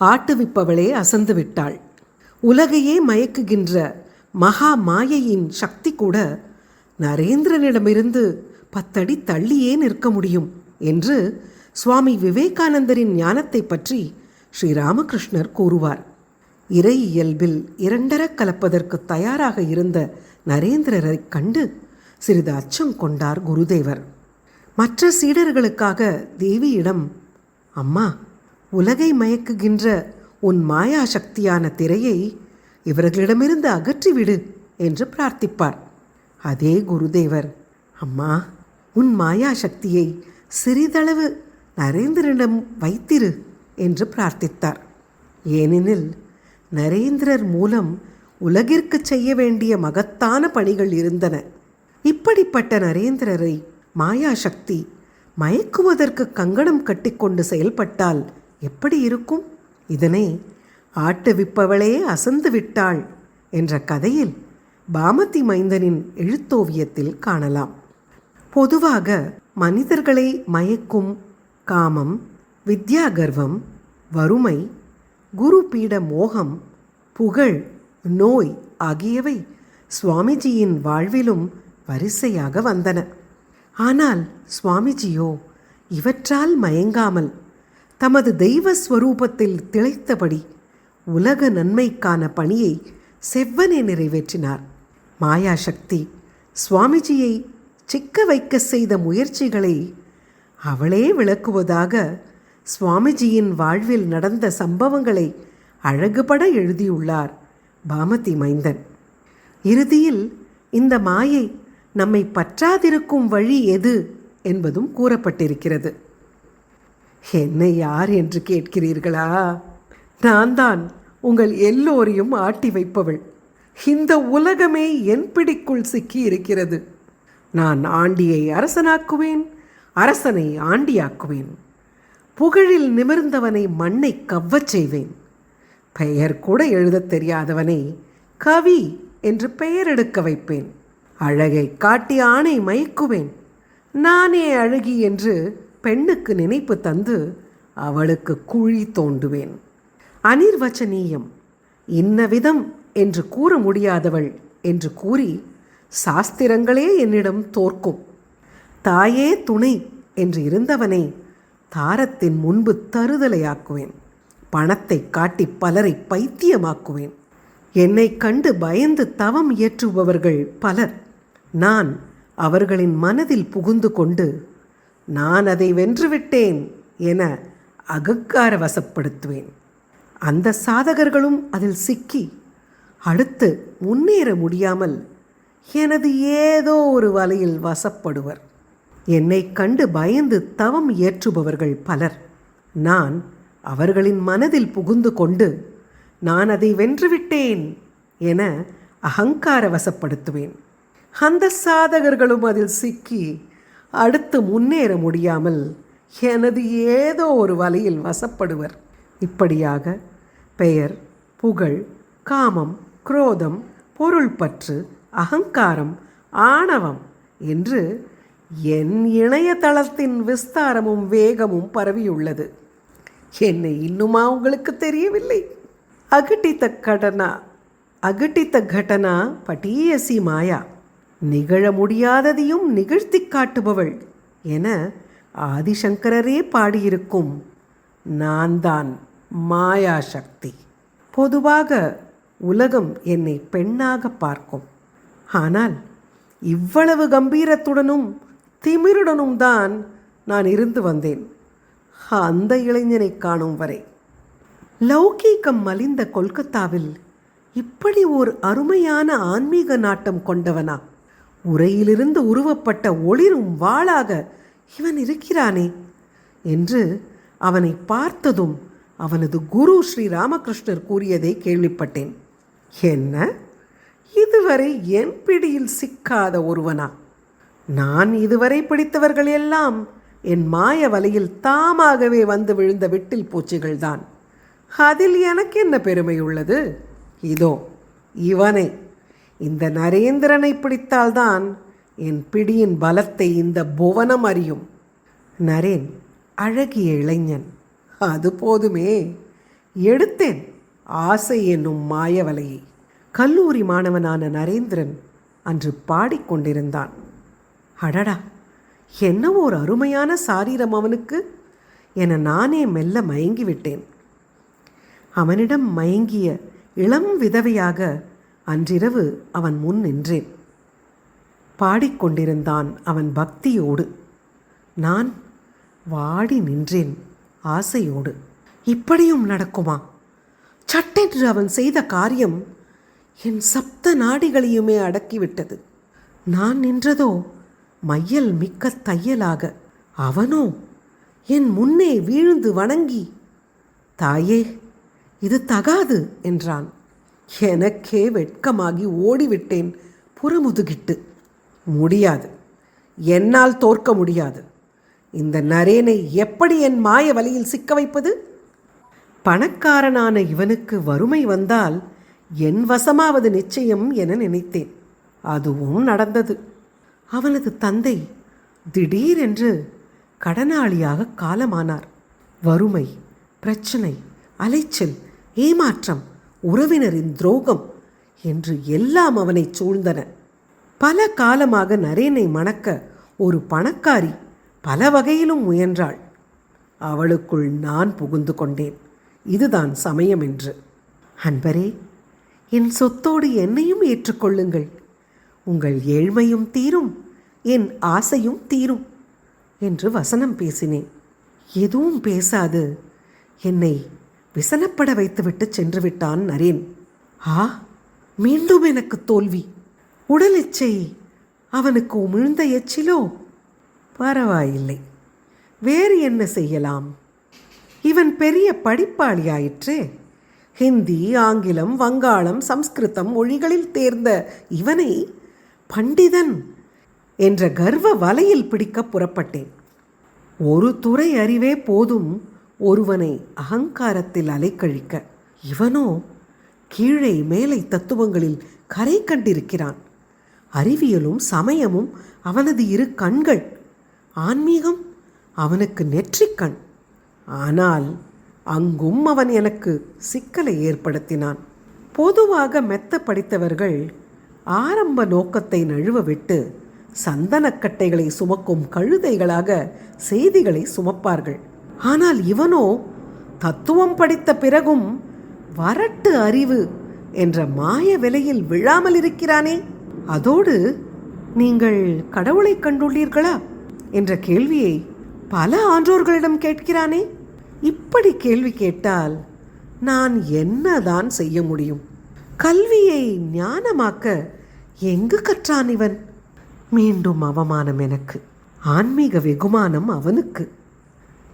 ஆட்டுவிப்பவளே அசந்து விட்டாள். உலகையே மயக்குகின்ற மகா மாயையின் சக்தி கூட நரேந்திரனிடமிருந்து பத்தடி தள்ளியே நிற்க முடியும் என்று சுவாமி விவேகானந்தரின் ஞானத்தை பற்றி ஸ்ரீராமகிருஷ்ணர் கூறுவார். இறை இயல்பில் இரண்டரக் கலப்பதற்கு தயாராக இருந்த நரேந்திரரைக் கண்டு சிறிது அச்சம் கொண்டார் குருதேவர். மற்ற சீடர்களுக்காக தேவியிடம் அம்மா உலகை மயக்குகின்ற உன் மாயா சக்தியான திரையை இவர்களிடமிருந்து அகற்றிவிடு என்று பிரார்த்திப்பார். அதே குருதேவர் அம்மா உன் மாயா சக்தியை சிறிதளவு நரேந்திரனிடம் வைத்திரு என்று பிரார்த்தித்தார். ஏனெனில் நரேந்திரர் மூலம் உலகிற்கு செய்ய வேண்டிய மகத்தான பணிகள் இருந்தன. இப்படிப்பட்ட நரேந்திரரை மாயாசக்தி மயக்குவதற்கு கங்கணம் கட்டிக்கொண்டு செயல்பட்டால் எப்படி இருக்கும்? இதனை ஆட்டுவிப்பவளே அசந்து விட்டாள் என்ற கதையில் பாமதி மைந்தனின் எழுத்தோவியத்தில் காணலாம். பொதுவாக மனிதர்களை மயக்கும் காமம் வித்யாகர்வம் வறுமை குருபீட மோகம் புகழ் நோய் ஆகியவை சுவாமிஜியின் வாழ்விலும் வரிசையாக வந்தன. ஆனால் சுவாமிஜியோ இவற்றால் மயங்காமல் தமது தெய்வ ஸ்வரூபத்தில் திளைத்தபடி உலக நன்மைக்கான பணியை செவ்வனே நிறைவேற்றினார். மாயாசக்தி சுவாமிஜியை சிக்க வைக்க செய்த முயற்சிகளை அவளே விளக்குவதாக சுவாமிஜியின் வாழ்வில் நடந்த சம்பவங்களை அழகுபட எழுதியுள்ளார் பாமதி மைந்தன். இறுதியில் இந்த மாயை நம்மை பற்றாதிருக்கும் வழி எது என்பதும் கூறப்பட்டிருக்கிறது. என்னை யார் என்று கேட்கிறீர்களா? நான் தான் உங்கள் எல்லோரையும் ஆட்டி வைப்பவள். இந்த உலகமே என் பிடிக்குள் சிக்கி இருக்கிறது நான் ஆண்டியை அரசனாக்குவேன் அரசனை ஆண்டியாக்குவேன். புகழில் நிமிர்ந்தவனை மண்ணை கவ்வச் செய்வேன். பெயர் கூட எழுதத் தெரியாதவனை கவி என்று பெயர் எடுக்க வைப்பேன். அழகை காட்டி ஆணை மயக்குவேன். நானே அழகி என்று பெண்ணுக்கு நினைப்பு தந்து அவளுக்கு குழி தோண்டுவேன். அனிர்வச்சனீயம் இன்ன விதம் என்று கூற முடியாதவள் என்று கூறி சாஸ்திரங்களே என்னிடம் தோற்கும். தாயே துணை என்று இருந்தவனை தாரத்தின் முன்பு தருதலையாக்குவேன். பணத்தை காட்டி பலரை பைத்தியமாக்குவேன். என்னை கண்டு பயந்து தவம் இயற்றுபவர்கள் பலர். நான் அவர்களின் மனதில் புகுந்து கொண்டு நான் அதை வென்றுவிட்டேன் என அகங்கார வசப்படுத்துவேன். அந்த சாதகர்களும் அதில் சிக்கி அடுத்து முன்னேற முடியாமல் எனது ஏதோ ஒரு வலையில் வசப்படுவர். என்னை கண்டு பயந்து தவம் இயற்றுபவர்கள் பலர். நான் அவர்களின் மனதில் புகுந்து கொண்டு நான் அதை வென்றுவிட்டேன் என அகங்கார வசப்படுத்துவேன் அந்த சாதகர்களும் அதில் சிக்கி அடுத்து முன்னேற முடியாமல் எனது ஏதோ ஒரு வலையில் வசப்படுவர். இப்படியாக பெயர் புகழ் காமம் குரோதம் பொருள் பற்று அகங்காரம் ஆணவம் என்று என் இணையதளத்தின் விஸ்தாரமும் வேகமும் பரவியுள்ளது. என்னை இன்னுமா உங்களுக்கு தெரியவில்லை? அகட்டித்த கடனா அகட்டித்த கடனா பட்டியசி மாயா நிகழ முடியாததையும் நிகழ்த்தி காட்டுபவள் என ஆதிசங்கரரே பாடியிருக்கும் நான் தான் மாயா சக்தி பொதுவாக உலகம் என்னை பெண்ணாக பார்க்கும். ஆனால் இவ்வளவு கம்பீரத்துடனும் திமிருடனும் தான் நான் இருந்து வந்தேன். அந்த இளைஞனை காணும் வரை. லௌகீகம் மலிந்த கொல்கத்தாவில் இப்படி ஓர் அருமையான ஆன்மீக நாட்டம் கொண்டவனா? உரையிலிருந்து உருவப்பட்ட ஒளிரும் வாளாக இவன் இருக்கிறானே என்று அவனை பார்த்ததும் அவனது குரு ஸ்ரீ ராமகிருஷ்ணர் கூறியதை கேள்விப்பட்டேன். என்ன? இதுவரை என் பிடியில் சிக்காத ஒருவனா? நான் இதுவரை பிடித்தவர்கள் எல்லாம் என் மாய வலையில் தாமாகவே வந்து விழுந்த விட்டில் பூச்சிகள்தான் அதில் எனக்கு என்ன பெருமை உள்ளது? இதோ இவனை. இந்த நரேந்திரனை பிடித்தால்தான் என் பிடியின் பலத்தை இந்த புவனம் அறியும். நரேன் அழகிய இளைஞன். அது போதுமே. எடுத்தேன் ஆசை என்னும் மாயவலையை கல்லூரி மாணவனான நரேந்திரன் அன்று பாடிக்கொண்டிருந்தான். அடடா என்ன ஒரு அருமையான சாரீரம் அவனுக்கு? என நானே மெல்ல மயங்கிவிட்டேன் அவனிடம் மயங்கிய இளம் விதவையாக அன்றிரவு அவன் முன் நின்றேன். பாடிக்கொண்டிருந்தான் அவன் பக்தியோடு. நான் வாடி நின்றேன் ஆசையோடு. இப்படியும் நடக்குமா? சட்டென்று அவன் செய்த காரியம் என் சப்த நாடிகளையுமே அடக்கிவிட்டது. நான் நின்றதோ மையல் மிக்க தையலாக அவனோ என் முன்னே வீழ்ந்து வணங்கி தாயே இது தகாது என்றான். எனக்கே வெட்கமாகி ஓடிவிட்டேன் புறமுதுகிட்டு. முடியாது. என்னால் தோற்க முடியாது. இந்த நரேனை எப்படி என் மாய வலையில் சிக்க வைப்பது? பணக்காரனான இவனுக்கு வறுமை வந்தால் என் வசமாவது நிச்சயம் என நினைத்தேன். அதுவும் நடந்தது. அவனது தந்தை திடீரென்று கடனாளியாக காலமானார். வறுமை பிரச்சனை அலைச்சல் ஏமாற்றம் உறவினரின் துரோகம் என்று எல்லாம் அவனை சூழ்ந்தன. பல காலமாக நரேனை மணக்க ஒரு பணக்காரி பல வகையிலும் முயன்றாள். அவளுக்குள் நான் புகுந்து கொண்டேன். இதுதான் சமயம் என்று. அன்பரே என் சொத்தோடு என்னையும் ஏற்றுக்கொள்ளுங்கள். உங்கள் ஏழ்மையும் தீரும். என் ஆசையும் தீரும் என்று வசனம் பேசினேன். எதுவும் பேசாது. என்னை விசனப்பட வைத்துவிட்டு சென்று விட்டான் நரேன். ஆ மீண்டும் எனக்கு தோல்வி. உடல் அவனுக்கு உமிழ்ந்த எச்சிலோ? பரவாயில்லை. வேறு என்ன செய்யலாம்? இவன் பெரிய படிப்பாளியாயிற்றே. ஹிந்தி ஆங்கிலம் வங்காளம் சம்ஸ்கிருதம் மொழிகளில் தேர்ந்த இவனை பண்டிதன் என்ற கர்வ வலையில் பிடிக்க புறப்பட்டேன். ஒரு துறை அறிவே போதும் ஒருவனை அகங்காரத்தில் அலைக்கழிக்க. இவனோ கீழே மேலை தத்துவங்களில் கரை கண்டிருக்கிறான். அறிவியலும் சமயமும் அவனது இரு கண்கள் ஆன்மீகம் அவனுக்கு நெற்றிக்கண் ஆனால் அங்கும் அவன் எனக்கு சிக்கலை ஏற்படுத்தினான். பொதுவாக மெத்த படித்தவர்கள் ஆரம்ப நோக்கத்தை நழுவ விட்டு சந்தனக்கட்டைகளை சுமக்கும் கழுதைகளாக செய்திகளை சுமப்பார்கள். ஆனால் இவனோ தத்துவம் படித்த பிறகும் வரட்டு அறிவு என்ற மாய விலையில் விழாமல் இருக்கிறானே. அதோடு நீங்கள் கடவுளை கண்டுள்ளீர்களா? என்ற கேள்வியை பல ஆன்றோர்களிடம் கேட்கிறானே. இப்படி கேள்வி கேட்டால் நான் என்னதான் செய்ய முடியும்? கல்வியை ஞானமாக்க எங்கு கற்றான் இவன்? மீண்டும் அவமானம் எனக்கு. ஆன்மீக வெகுமானம் அவனுக்கு.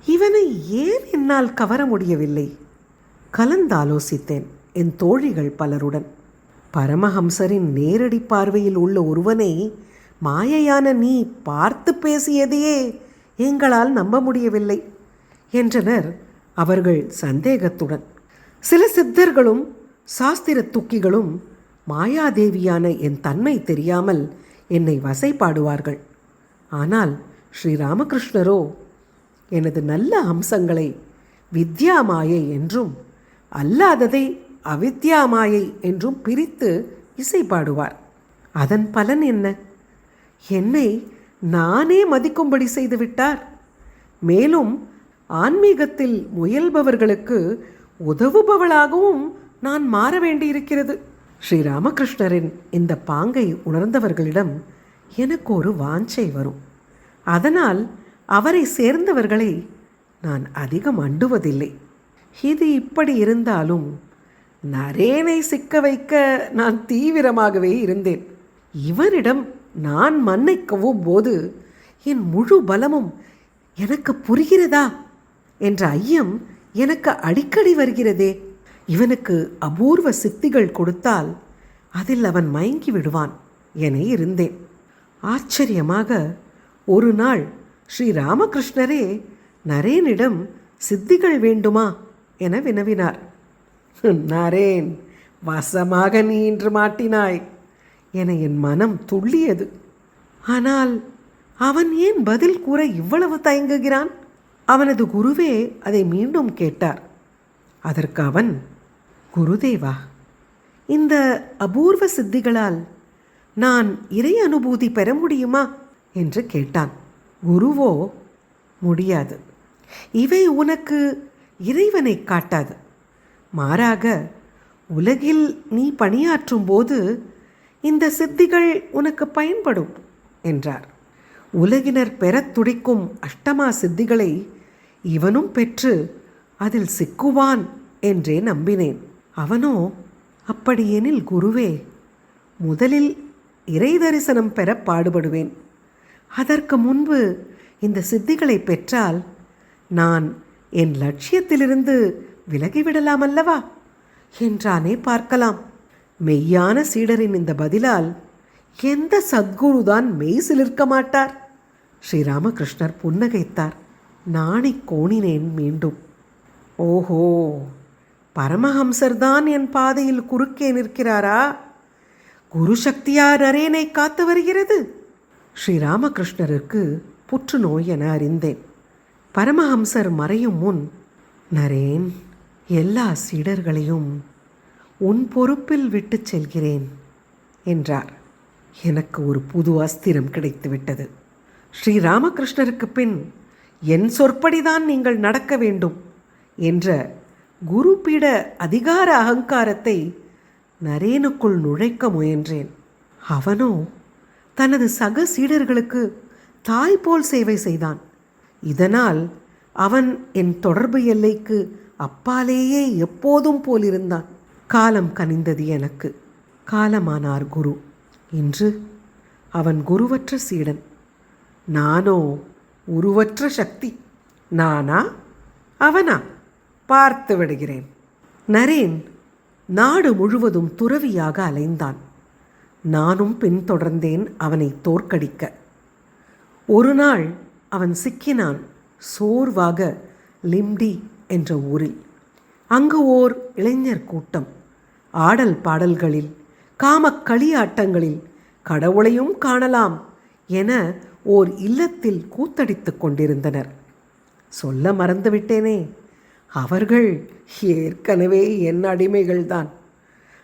இவனை ஏன் என்னால் கவர முடியவில்லை? கலந்தாலோசித்தேன் என் தோழிகள் பலருடன். பரமஹம்சரின் நேரடி பார்வையில் உள்ள ஒருவனை மாயையான நீ பார்த்து பேசியதையே எங்களால் நம்ப முடியவில்லை என்றனர் அவர்கள் சந்தேகத்துடன். சில சித்தர்களும் சாஸ்திர துக்கிகளும் மாயாதேவியான என் தன்மை தெரியாமல் என்னை வசைப்பாடுவார்கள் ஆனால் ஸ்ரீராமகிருஷ்ணரோ எனது நல்ல அம்சங்களை வித்யா மாயை என்றும் அல்லாததை அவித்யா மாயை என்றும் பிரித்து இசை பாடுவார் அதன் பலன் என்ன? என்னை நானே மதிக்கும்படி செய்துவிட்டார். மேலும் ஆன்மீகத்தில் முயல்பவர்களுக்கு உதவுபவளாகவும் நான் மாற வேண்டியிருக்கிறது. ஸ்ரீராமகிருஷ்ணரின் இந்த பாங்கை உணர்ந்தவர்களிடம் எனக்கு ஒரு வாஞ்சை வரும். அதனால் அவரை சேர்ந்தவர்களை நான் அதிகம் அண்டுவதில்லை. இது இப்படி இருந்தாலும் நரேனை சிக்க வைக்க நான் தீவிரமாகவே இருந்தேன். இவரிடம் நான் மன்னிக்கவும் போது என் முழு பலமும் எனக்கு புரிகிறதா? என்ற ஐயம் எனக்கு அடிக்கடி வருகிறதே. இவனுக்கு அபூர்வ சித்திகள் கொடுத்தால் அதில் அவன் மயங்கி விடுவான் என இருந்தேன். ஆச்சரியமாக ஒரு நாள் ஸ்ரீ ராமகிருஷ்ணரே நரேனிடம் சித்திகள் வேண்டுமா என வினவினார். நரேன் வசமாக நீ இன்று மாட்டினாய் என என் மனம் துள்ளியது. ஆனால் அவன் ஏன் பதில் கூற இவ்வளவு தயங்குகிறான்? அவனது குருவே அதை மீண்டும் கேட்டார். அதற்கு அவன் குருதேவா இந்த அபூர்வ சித்திகளால் நான் இறை அனுபூதி பெற முடியுமா? என்று கேட்டான். குருவோ முடியாது. இவை உனக்கு இறைவனை காட்டாது. மாறாக உலகில் நீ பணியாற்றும் போது இந்த சித்திகள் உனக்கு பயன்படும் என்றார். உலகினர் பெறத் துடிக்கும் அஷ்டமா சித்திகளை இவனும் பெற்று அதில் சிக்குவான் என்றே நம்பினேன். அவனோ அப்படியெனில் குருவே முதலில் இறை தரிசனம் பெற பாடுபடுவேன். அதற்கு முன்பு இந்த சித்திகளை பெற்றால் நான் என் லட்சியத்திலிருந்து விலகிவிடலாம் அல்லவா என்றானே பார்க்கலாம். மெய்யான சீடரின் இந்த பதிலால் எந்த சத்குருதான் மெய் சிலிர்க்க மாட்டார்? ஸ்ரீராமகிருஷ்ணர் புன்னகைத்தார். நாணி கோணினேன் மீண்டும். ஓஹோ! பரமஹம்சர்தான் என் பாதையில் குறுக்கே நிற்கிறாரா? குரு சக்தியா நரேனை காத்து வருகிறது. ஸ்ரீராமகிருஷ்ணருக்கு புற்றுநோய் என அறிந்தேன். பரமஹம்சர் மறையும் முன் நரேன் எல்லா சீடர்களையும் உன் பொறுப்பில் விட்டுச் செல்கிறேன் என்றார். எனக்கு ஒரு புது அஸ்திரம் கிடைத்துவிட்டது. ஸ்ரீராமகிருஷ்ணருக்கு பின் என் சொற்படிதான் நீங்கள் நடக்க வேண்டும் என்ற குருபீட அதிகார அகங்காரத்தை நரேனுக்குள் நுழைக்க முயன்றேன். அவனோ தனது சக சீடர்களுக்கு தாய் போல் சேவை செய்தான். இதனால் அவன் என் தொடர்பு எல்லைக்கு அப்பாலேயே எப்போதும் போலிருந்தான் காலம் கனிந்தது எனக்கு. காலமானார் குரு. இன்று அவன் குருவற்ற சீடன். நானோ உருவற்ற சக்தி. நானா? அவனா? பார்த்து விடுகிறேன். நரேன் நாடு முழுவதும் துறவியாக அலைந்தான். நானும் பின்தொடர்ந்தேன் அவனை தோற்கடிக்க. ஒரு நாள் அவன் சிக்கினான் சோர்வாக லிம்டி என்ற ஊரில். அங்கு ஓர் இளைஞர் கூட்டம். ஆடல் பாடல்களில் காமக் களியாட்டங்களில் கடவுளையும் காணலாம் என ஓர் இல்லத்தில் கூத்தடித்துக் கொண்டிருந்தனர். சொல்ல மறந்துவிட்டேனே. அவர்கள் ஏற்கனவே என் அடிமைகள்தான்.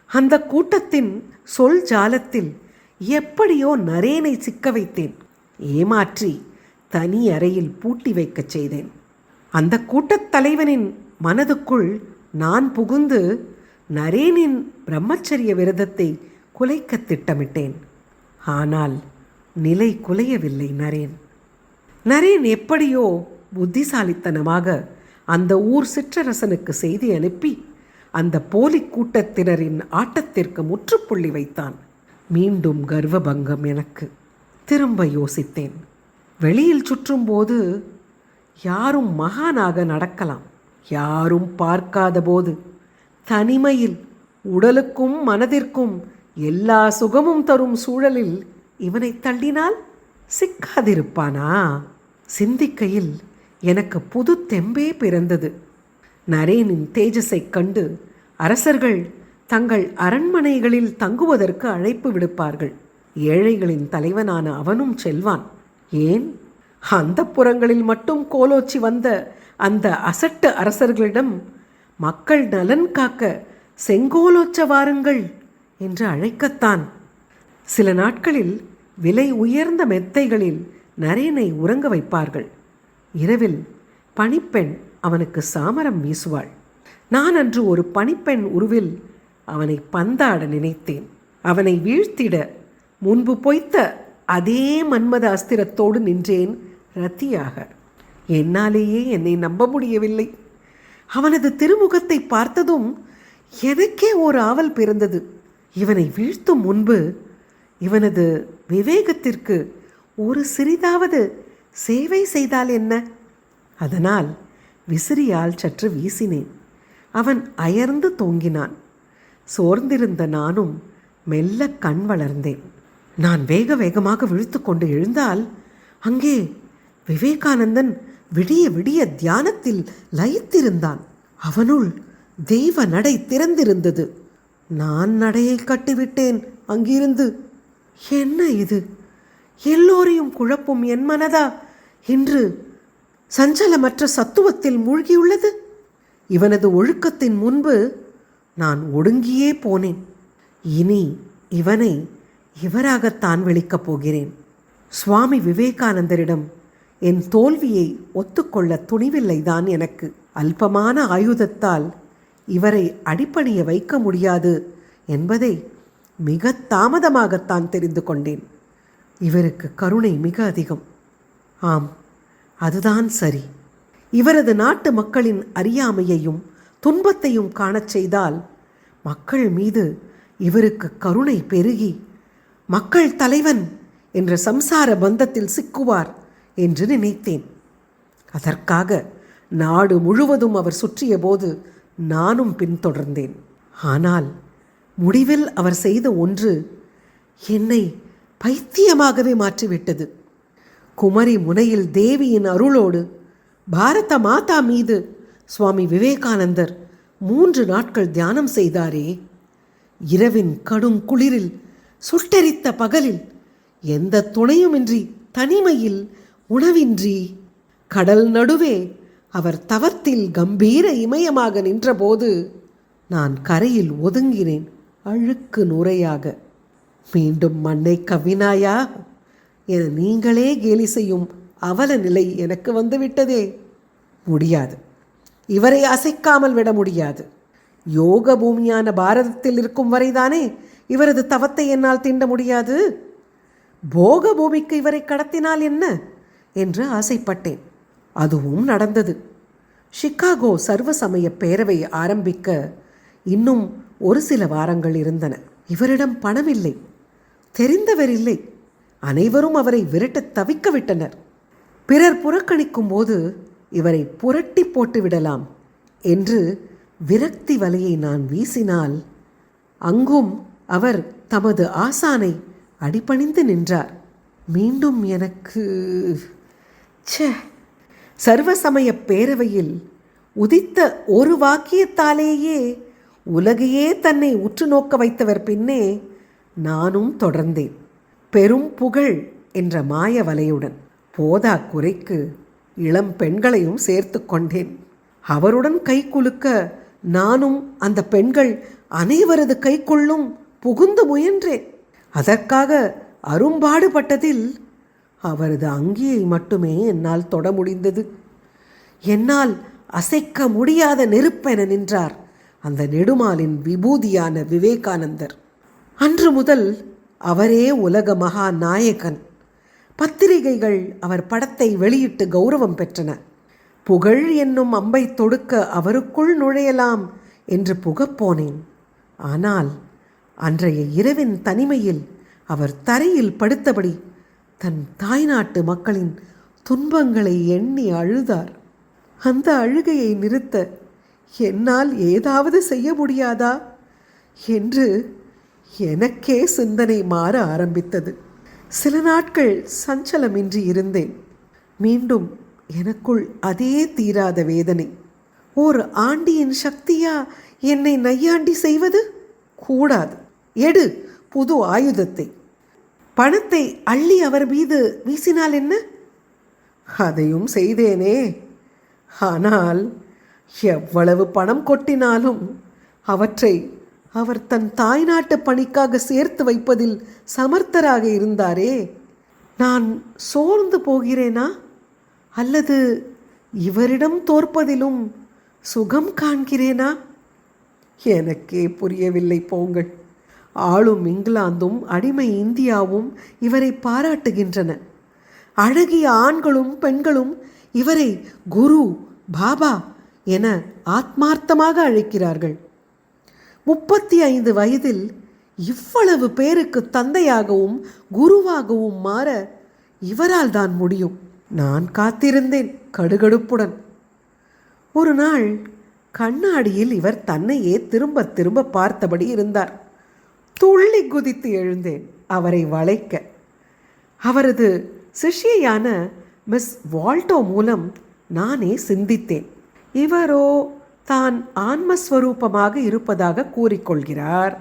அந்த கூட்டத்தின் சொல் ஜாலத்தில் எப்படியோ நரேனை சிக்க வைத்தேன். ஏமாற்றி தனி அறையில் பூட்டி வைக்கச் செய்தேன். அந்த கூட்டத் தலைவனின் மனதுக்குள் நான் புகுந்து நரேனின் பிரம்மச்சரிய விரதத்தை குலைக்க திட்டமிட்டேன். ஆனால் நிலை குலையவில்லை நரேன். நரேன் எப்படியோ புத்திசாலித்தனமாக அந்த ஊர் சிற்றரசனுக்கு செய்தி அனுப்பி அந்த போலி கூட்டத்தினரின் ஆட்டத்திற்கு முற்றுப்புள்ளி வைத்தான். மீண்டும் கர்வபங்கம் எனக்கு. திரும்ப யோசித்தேன். வெளியில் சுற்றும்போது யாரும் மகானாக நடக்கலாம். யாரும் பார்க்காத போது தனிமையில் உடலுக்கும் மனதிற்கும் எல்லா சுகமும் தரும் சூழலில் இவனை தள்ளினால் சிக்காதிருப்பானா? சிந்திக்கையில் எனக்கு புது தெம்பே பிறந்தது. நரேனின் தேஜஸைக் கண்டு அரசர்கள் தங்கள் அரண்மனைகளில் தங்குவதற்கு அழைப்பு விடுப்பார்கள். ஏழைகளின் தலைவனான அவனும் செல்வான். ஏன்? அந்த புறங்களில் மட்டும் கோலோச்சி வந்த அந்த அசட்டு அரசர்களிடம் மக்கள் நலன் காக்க செங்கோலோச்ச வாருங்கள் என்று அழைக்கத்தான். சில நாட்களில் விலை உயர்ந்த மெத்தைகளில் நரேனை உறங்க வைப்பார்கள். இரவில் பணிப்பெண் அவனுக்கு சாமரம் வீசுவாள். நான் அன்று ஒரு பணிப்பெண் உருவில் அவனை பந்தாட நினைத்தேன். அவனை வீழ்த்திட முன்பு பொய்த்த அதே மன்மத அஸ்திரத்தோடு நின்றேன் ரத்தியாக. என்னாலேயே என்னை நம்ப முடியவில்லை. அவனது திருமுகத்தை பார்த்ததும் எனக்கே ஒரு ஆவல் பிறந்தது. இவனை வீழ்த்தும் முன்பு இவனது விவேகத்திற்கு ஒரு சிறிதாவது சேவை செய்தால் என்ன? அதனால் விசிறியால் சற்று வீசினேன். அவன் அயர்ந்து தொங்கினான். சோர்ந்திருந்த நானும் மெல்ல கண் வளர்ந்தேன். நான் வேக வேகமாக விழித்து கொண்டு எழுந்தால் அங்கே விவேகானந்தன் விடிய விடிய தியானத்தில் லயித்திருந்தான். அவனுள் தெய்வ நடை திறந்திருந்தது. நான் நடையை கட்டிவிட்டேன் அங்கிருந்து. என்ன இது? எல்லோரையும் குழப்பும் என் மனதா? இன்று சஞ்சலமற்ற சத்துவத்தில் மூழ்கியுள்ளது. இவனது ஒழுக்கத்தின் முன்பு நான் ஒடுங்கியே போனேன். இனி இவனை இவராகத்தான் விழிக்கப் போகிறேன். சுவாமி விவேகானந்தரிடம் என் தோல்வியை ஒத்துக்கொள்ள துணிவில்லைதான் எனக்கு. அல்பமான ஆயுதத்தால் இவரை அடிப்பணிய வைக்க முடியாது என்பதை மிக தாமதமாகத்தான் தெரிந்து கொண்டேன். இவருக்கு கருணை மிக அதிகம். ஆம் அதுதான் சரி. இவரது நாட்டு மக்களின் அறியாமையையும் துன்பத்தையும் காணச் செய்தால் மக்கள் மீது இவருக்கு கருணை பெருகி மக்கள் தலைவன் என்ற சம்சார பந்தத்தில் சிக்குவார் என்று நினைத்தேன். அதற்காக நாடு முழுவதும் அவர் சுற்றிய போது நானும் பின்தொடர்ந்தேன். ஆனால் முடிவில் அவர் செய்த ஒன்று என்னை பைத்தியமாகவே மாற்றிவிட்டது. குமரி முனையில் தேவியின் அருளோடு பாரத மாதா மீது சுவாமி விவேகானந்தர் மூன்று நாட்கள் தியானம் செய்தாரே. இரவின் கடும் குளிரில் சுட்டெரித்த பகலில் எந்த துணையுமின்றி தனிமையில் உணவின்றி கடல் நடுவே அவர் தவத்தில் கம்பீர இமயமாக நின்றபோது நான் கரையில் ஒதுங்கினேன் அழுக்கு நுரையாக. மீண்டும் மண்ணை கவ்வினாயா? என நீங்களே கேலி செய்யும் அவல நிலை எனக்கு வந்துவிட்டதே. முடியாது. இவரை அசைக்காமல் விட முடியாது. யோக பூமியான பாரதத்தில் இருக்கும் வரைதானே இவரது தவத்தை என்னால் தீண்ட முடியாது? போக பூமிக்கு இவரை கடத்தினால் என்ன? என்று ஆசைப்பட்டேன். அதுவும் நடந்தது. சிகாகோ சர்வசமய பேரவை ஆரம்பிக்க இன்னும் ஒரு சில வாரங்கள் இருந்தன. இவரிடம் பணமில்லை. தெரிந்தவர் இல்லை. அனைவரும் அவரை விரட்டத் தவிக்க விட்டனர் பிறர் புறக்கணிக்கும் போது இவரை புரட்டி போட்டு விடலாம் என்று விரக்தி வலையை நான் வீசினால் அங்கும் அவர் தமது ஆசானை அடிபணிந்து நின்றார். மீண்டும் எனக்கு சே சர்வசமய பேரவையில் உதித்த ஒரு வாக்கியத்தாலேயே உலகையே தன்னை உற்று நோக்க வைத்தவர் பின்னே நானும் தொடர்ந்தேன். பெரும் புகழ் என்ற மாய வலையுடன் போதா குறைக்கு இளம் பெண்களையும் சேர்த்து கொண்டேன். அவருடன் கை குலுக்க நானும் அந்த பெண்கள் அனைவரது கைக்குள்ளும் புகுந்து முயன்றேன். அதற்காக அரும்பாடுபட்டதில் அவரது அங்கியை மட்டுமே என்னால் தொட முடிந்தது. என்னால் அசைக்க முடியாத நெருப்பென நின்றார் அந்த நெடுமாலின் விபூதியான விவேகானந்தர். அன்று முதல் அவரே உலக மகா நாயகன் பத்திரிகைகள் அவர் படத்தை வெளியிட்டு கௌரவம் பெற்றன. புகழ் என்னும் அம்பை தொடுக்க அவருக்குள் நுழையலாம் என்று புகப்போனேன். ஆனால் அன்றைய இரவின் தனிமையில் அவர் தரையில் படுத்தபடி தன் தாய்நாட்டு மக்களின் துன்பங்களை எண்ணி அழுதார். அந்த அழுகையை நிறுத்த என்னால் ஏதாவது செய்ய முடியாதா? என்று எனக்கே சிந்தனை மாற ஆரம்பித்தது. சில நாட்கள் சஞ்சலமின்றி இருந்தேன். மீண்டும் எனக்குள் அதே தீராத வேதனை. ஓர் ஆண்டியின் சக்தியா என்னை நையாண்டி செய்வது? கூடாது. எடு புது ஆயுதத்தை. பணத்தை அள்ளி அவர் மீது வீசினால் என்ன? அதையும் செய்தேனே. ஆனால் எவ்வளவு பணம் கொட்டினாலும் அவற்றை அவர் தன் தாய்நாட்டு பணிக்காக சேர்த்து வைப்பதில் சமர்த்தராக இருந்தாரே. நான் சோர்ந்து போகிறேனா? அல்லது இவரிடம் தோற்பதிலும் சுகம் காண்கிறேனா? எனக்கே புரியவில்லை போங்கள். ஆளும் இங்கிலாந்தும் அடிமை இந்தியாவும் இவரை பாராட்டுகின்றன. அழகிய ஆண்களும் பெண்களும் இவரை குரு பாபா என ஆத்மார்த்தமாக அழைக்கிறார்கள். முப்பத்தி ஐந்து வயதில் இவ்வளவு பேருக்கு தந்தையாகவும் குருவாகவும் மாற இவரால் தான் முடியும். நான் காத்திருந்தேன் கடுகடுப்புடன். ஒரு நாள் கண்ணாடியில் இவர் தன்னையே திரும்ப திரும்ப பார்த்தபடி இருந்தார். துள்ளி குதித்து எழுந்தேன் அவரை வளைக்க. அவரது சிஷியையான மிஸ் வால்டோ மூலம் நானே சிந்தித்தேன். இவரோ தான் ஆன்மஸ்வரூபமாக இருப்பதாக கூறிக்கொள்கிறார்.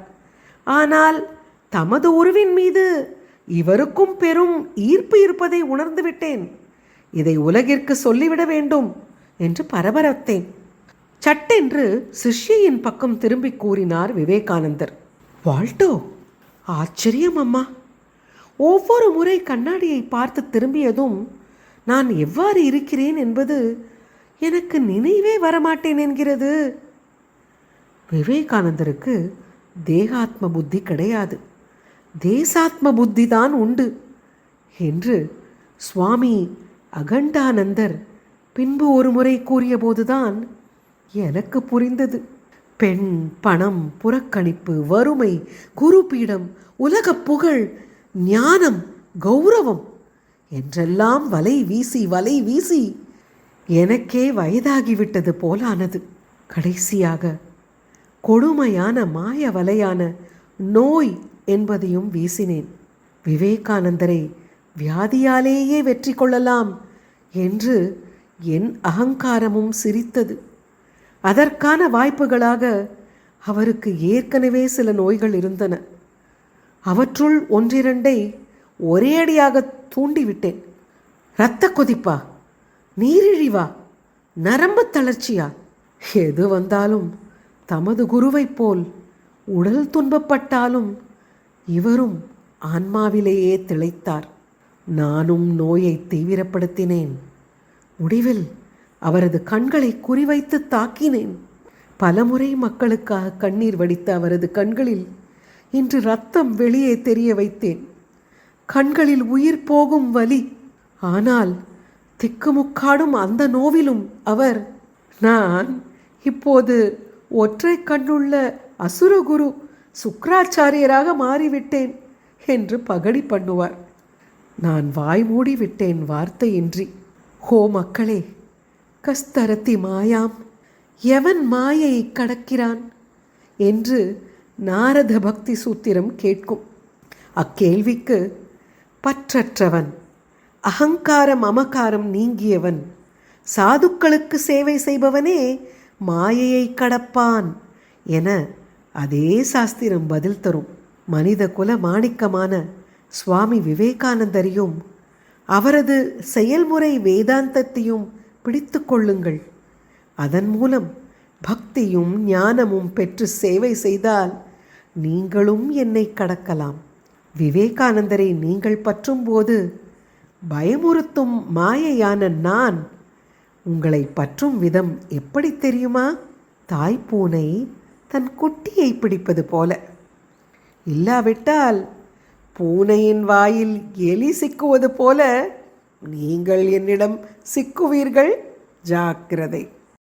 ஆனால் தமது உருவின் மீது இவருக்கும் பெரும் ஈர்ப்பு இருப்பதை உணர்ந்துவிட்டேன். இதை உலகிற்கு சொல்லிவிட வேண்டும் என்று பரபரத்தேன். சட்டென்று சிஷ்யையின் பக்கம் திரும்பி கூறினார் விவேகானந்தர். வால்டோ ஆச்சரியம் அம்மா. ஒவ்வொரு முறை கண்ணாடியை பார்த்து திரும்பியதும் நான் எவ்வாறு இருக்கிறேன் என்பது எனக்கு நினைவே வரமாட்டேன் என்கிறது. விவேகானந்தருக்கு தேகாத்ம புத்தி கிடையாது. தேசாத்ம புத்தி தான் உண்டு என்று சுவாமி அகண்டானந்தர் பின்பு ஒரு முறை கூறியபோதுதான் எனக்கு புரிந்தது. பெண் பணம் புறக்கணிப்பு வறுமை குருபீடம் உலகப் புகழ் ஞானம் கௌரவம் என்றெல்லாம் வலை வீசி வலை வீசி எனக்கே வயதாகிவிட்டது போலானது. கடைசியாக கொடுமையான மாய வலையான நோய் என்பதையும் வீசினேன். விவேகானந்தரை வியாதியாலேயே வெற்றி கொள்ளலாம் என்று என் அகங்காரமும் சிரித்தது. அதற்கான வாய்ப்புகளாக அவருக்கு ஏற்கனவே சில நோய்கள் இருந்தன. அவற்றுள் ஒன்றிரண்டை ஒரேடியாக தூண்டிவிட்டேன். இரத்த கொதிப்பா? நீரிழிவா? நரம்பு தளர்ச்சியா? எது வந்தாலும் தமது குருவைப் போல் உடல் துன்பப்பட்டாலும் இவரும் ஆன்மாவிலேயே திளைத்தார். நானும் நோயை தீவிரப்படுத்தினேன். முடிவில் அவரது கண்களை குறிவைத்து தாக்கினேன். பலமுறை மக்களுக்காக கண்ணீர் வடித்த அவரது கண்களில் இன்று ரத்தம் வெளியே தெரிய வைத்தேன். கண்களில் உயிர் போகும் வலி. ஆனால் திக்குமுக்காடும் அந்த நோவிலும் அவர் நான் இப்போது ஒற்றை கண்ணுள்ள அசுரகுரு சுக்ராச்சாரியராக மாறிவிட்டேன் என்று பகடி பண்ணுவார். நான் வாய் மூடி விட்டேன் வார்த்தையின்றி. ஹோ மக்களே கஸ்தரத்தி மாயாம். எவன் மாயை கடக்கிறான்? என்று நாரத பக்தி சூத்திரம் கேட்கும். அக்கேள்விக்கு பற்றற்றவன் அகங்காரம் அமகாரம் நீங்கியவன். சாதுக்களுக்கு சேவை செய்பவனே மாயையை கடப்பான் என அதே சாஸ்திரம் பதில் தரும். மனித குல மாணிக்கமான சுவாமி விவேகானந்தரையும் அவரது செயல்முறை வேதாந்தத்தையும் பிடித்து கொள்ளுங்கள். அதன் மூலம் பக்தியும் ஞானமும் பெற்று சேவை செய்தால் நீங்களும் என்னை கடக்கலாம். விவேகானந்தரை நீங்கள் பற்றும்போது பயமுறுத்தும் மாயையான நான் உங்களை பற்றும் விதம் எப்படி தெரியுமா? தாய்ப்பூனை தன் குட்டியை பிடிப்பது போல. இல்லாவிட்டால் பூனையின் வாயில் எலி சிக்குவது போல நீங்கள் என்னிடம் சிக்குவீர்கள்? ஜாக்கிரதை.